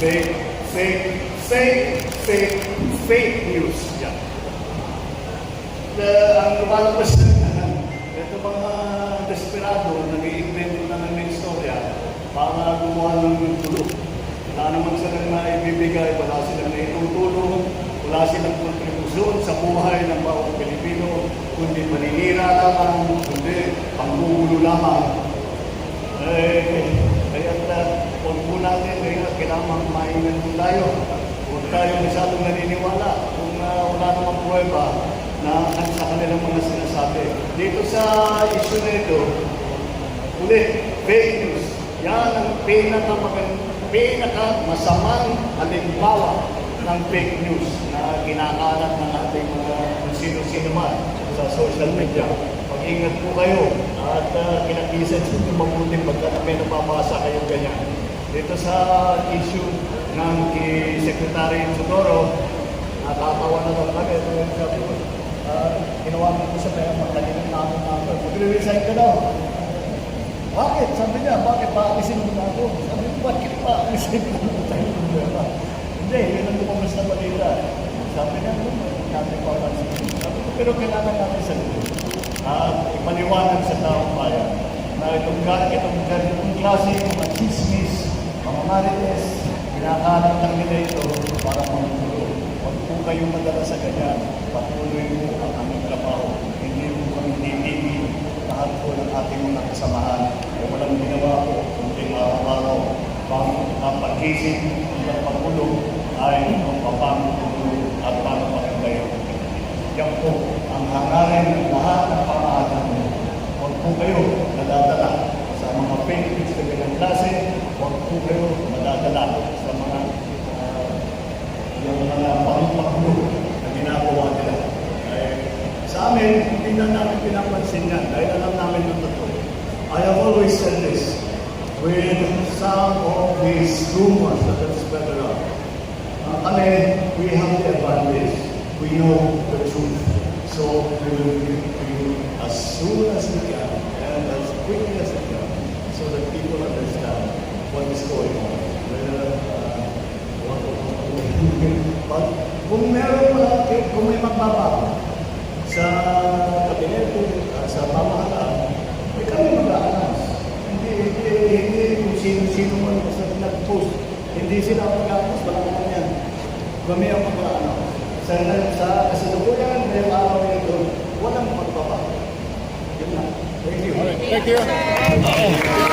fake, fake, fake, fake, fake, news. Yan. The, ang lumalabas na ito mga desperado, nag-i-invent na ng istorya para gumawa ng tulo. Wala naman silang maibibigay, wala silang naitutulong, wala silang kontribusyon sa buhay ng bawat Pilipino, kundi maninira lamang, kundi panggugulo lamang. Eh, huwag po natin, kaya kailangan maingat po tayo. Huwag tayo masyadong naniniwala kung uh, wala namang prueba na sa kanilang mga sinasabi. Dito sa issue na ito, ulit, fake news. Yan ang pinaka pinaka masamang halimbawa ng fake news na kinakalat ng ating mga sino-sino man sa social media. Mag-ingat po kayo at uh, kinakisan sa inyo mabuti pagka may nababasa kayo ganyan. Dito sa issue ng kay Secretary Sudoro, nakakawa na lang kami. Ito yung sabi ko, uh, ginawa ko sa kaya magkalinang namin namin. Mag-resign ka daw. Bakit? Sabi niya, bakit paalisin mo na ako? Sabi ko, bakit paalisin mo na tayo? Hindi, yun ang lumabas na balita. Sabi niya, ano, natin papansin. Sabi ko, pero kailangan natin sa at ipaliwanag sa taong bayan na itong, itong ganitong klase mga chismis, mga marites, kinakalat lang nila ito para mamulo. Huwag po kayong madala sa ganyan. Patuloy mo ang aming trabaho. Hindi mo kami titigil lahat po ng ating mga kasamahan ay walang ginawa po kundi araw-araw ang pag-isip ng Pangulo ay ang papangulo at pangpapagayo. Yan po ang hangarin ng lahat ng pamahalaan mo. Huwag po kayo nadadala pinapansin yan dahil alam namin yung totoo. I have always said this, with some of these rumors that are spread around, uh, kami, we have the advantage. We know the truth. So we will give to you as soon as we can and as quickly as we can so that people understand what is going on. Whether, uh, what, But kung meron mga, kung may magbabago sa kabinete, sa pamahalaan, eh kami mag-a-announce. Hindi, hindi, hindi kung sino-sino man basta nag-post. Hindi sila mag-a-announce, wala naman yan. Kami ang mag-a-announce. Sa, sa kasalukuyan, ngayong araw na ito, walang magbabago. Yun lang. Thank you. Thank you.